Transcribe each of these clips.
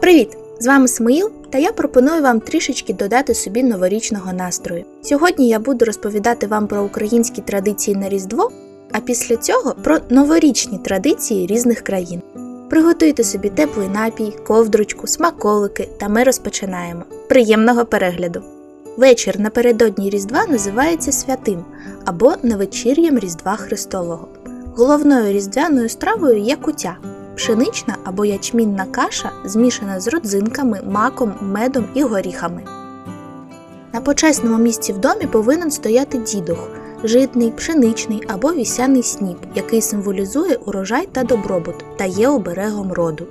Привіт! З вами Смаїл, та я пропоную вам трішечки додати собі новорічного настрою. Сьогодні я буду розповідати вам про українські традиції на Різдво, а після цього про новорічні традиції різних країн. Приготуйте собі теплий напій, ковдручку, смаколики, та ми розпочинаємо. Приємного перегляду! Вечір напередодні Різдва називається святим або навечір'ям Різдва Христового. Головною різдвяною стравою є кутя пшенична або ячмінна каша, змішана з родзинками, маком, медом і горіхами. На почесному місці в домі повинен стояти дідух житний, пшеничний або вісяний сніп, який символізує урожай та добробут та є оберегом роду.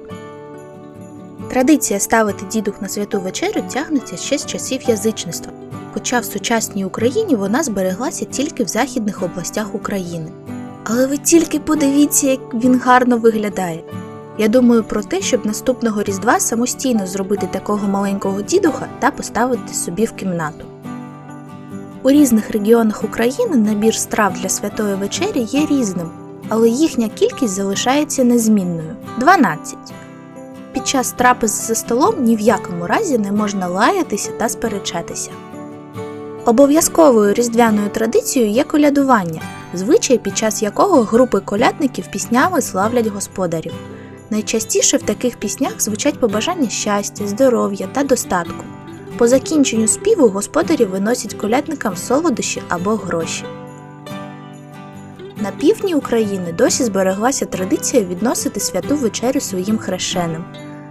Традиція ставити дідух на святу вечерю тягнеться ще з часів язичництва, хоча в сучасній Україні вона збереглася тільки в західних областях України. Але ви тільки подивіться, як він гарно виглядає. Я думаю про те, щоб наступного Різдва самостійно зробити такого маленького дідуха та поставити собі в кімнату. У різних регіонах України набір страв для святої вечері є різним, але їхня кількість залишається незмінною 12. Під час трапез за столом ні в якому разі не можна лаятися та сперечатися. Обов'язковою різдвяною традицією є колядування, звичай під час якого групи колядників піснями славлять господарів. Найчастіше в таких піснях звучать побажання щастя, здоров'я та достатку. По закінченню співу господарі виносять колядникам солодощі або гроші. На півдні України досі збереглася традиція відносити святу вечерю своїм хрещеним.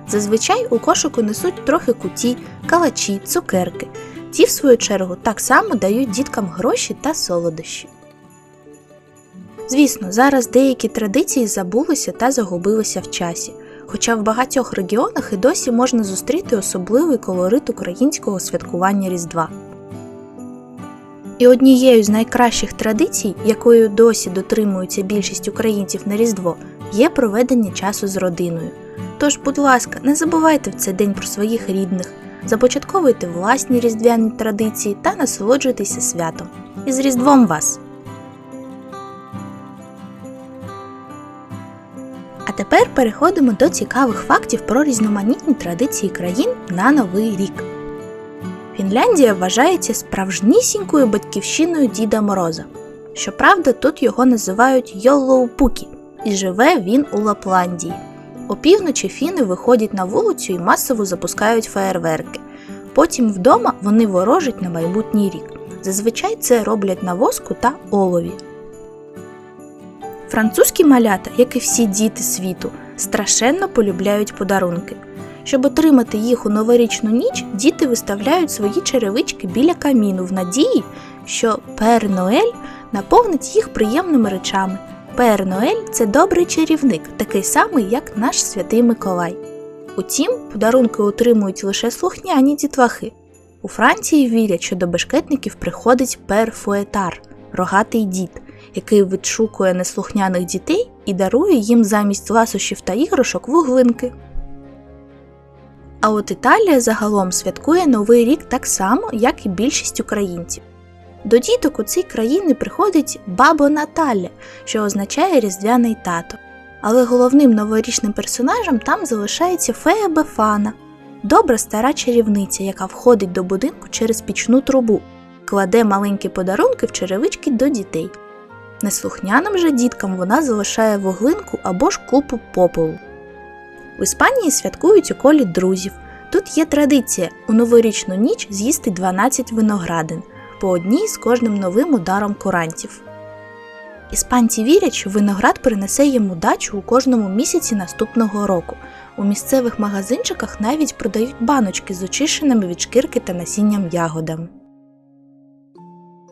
Зазвичай у кошику несуть трохи куті, калачі, цукерки. Ті, в свою чергу, так само дають діткам гроші та солодощі. Звісно, зараз деякі традиції забулися та загубилися в часі, хоча в багатьох регіонах і досі можна зустріти особливий колорит українського святкування Різдва. І однією з найкращих традицій, якою досі дотримується більшість українців на Різдво, є проведення часу з родиною. Тож, будь ласка, не забувайте в цей день про своїх рідних, започатковуйте власні різдвяні традиції та насолоджуйтеся святом. І з Різдвом вас! А тепер переходимо до цікавих фактів про різноманітні традиції країн на Новий рік. Фінляндія вважається справжнісінькою батьківщиною Діда Мороза. Щоправда, тут його називають Йоллоупукі, і живе він у Лапландії. Опівночі фіни виходять на вулицю і масово запускають феєрверки. Потім вдома вони ворожать на майбутній рік. Зазвичай це роблять на воску та олові. Французькі малята, як і всі діти світу, страшенно полюбляють подарунки. Щоб отримати їх у новорічну ніч, діти виставляють свої черевички біля каміну в надії, що Пер Ноель наповнить їх приємними речами. Пер Ноель це добрий чарівник, такий самий, як наш святий Миколай. Утім, подарунки отримують лише слухняні дітлахи. У Франції вірять, що до бешкетників приходить Пер Фуетар рогатий дід, який відшукує неслухняних дітей і дарує їм замість ласощів та іграшок вуглинки. А от Італія загалом святкує Новий рік так само, як і більшість українців. До діток у цій країні приходить бабо Наталя, що означає різдвяний тато. Але головним новорічним персонажем там залишається фея Бефана, добра стара чарівниця, яка входить до будинку через пічну трубу, кладе маленькі подарунки в черевички до дітей. Неслухняним же діткам вона залишає вуглинку або ж купу попелу. В Іспанії святкують у колі друзів. Тут є традиція у новорічну ніч з'їсти 12 виноградин, по одній з кожним новим ударом курантів. Іспанці вірять, що виноград принесе їм удачу у кожному місяці наступного року. У місцевих магазинчиках навіть продають баночки з очищеними від шкірки та насінням ягодами.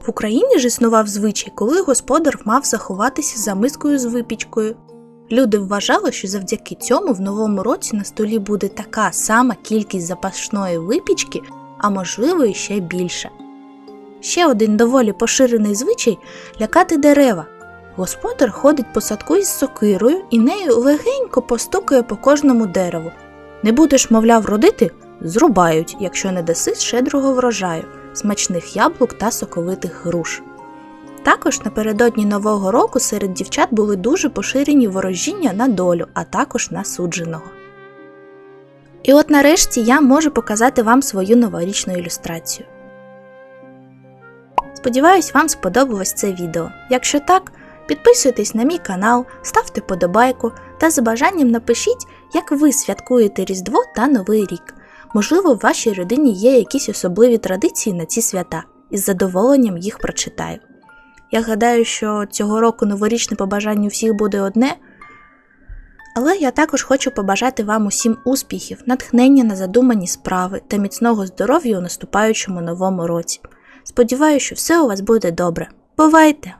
В Україні ж існував звичай, коли господар мав заховатися за мискою з випічкою. Люди вважали, що завдяки цьому в новому році на столі буде така сама кількість запашної випічки, а можливо і ще більше. Ще один доволі поширений звичай лякати дерева. Господар ходить по садку із сокирою і нею легенько постукає по кожному дереву. Не будеш, мовляв, родити зрубають, якщо не даси щедрого врожаю, смачних яблук та соковитих груш. Також напередодні Нового року серед дівчат були дуже поширені ворожіння на долю, а також на судженого. І от нарешті я можу показати вам свою новорічну ілюстрацію. Сподіваюсь, вам сподобалось це відео. Якщо так, підписуйтесь на мій канал, ставте подобайку та за бажанням напишіть, як ви святкуєте Різдво та Новий рік. Можливо, в вашій родині є якісь особливі традиції на ці свята, і з задоволенням їх прочитаю. Я гадаю, що цього року новорічне побажання у всіх буде одне. Але я також хочу побажати вам усім успіхів, натхнення на задумані справи та міцного здоров'я у наступаючому новому році. Сподіваюся, що все у вас буде добре. Бувайте!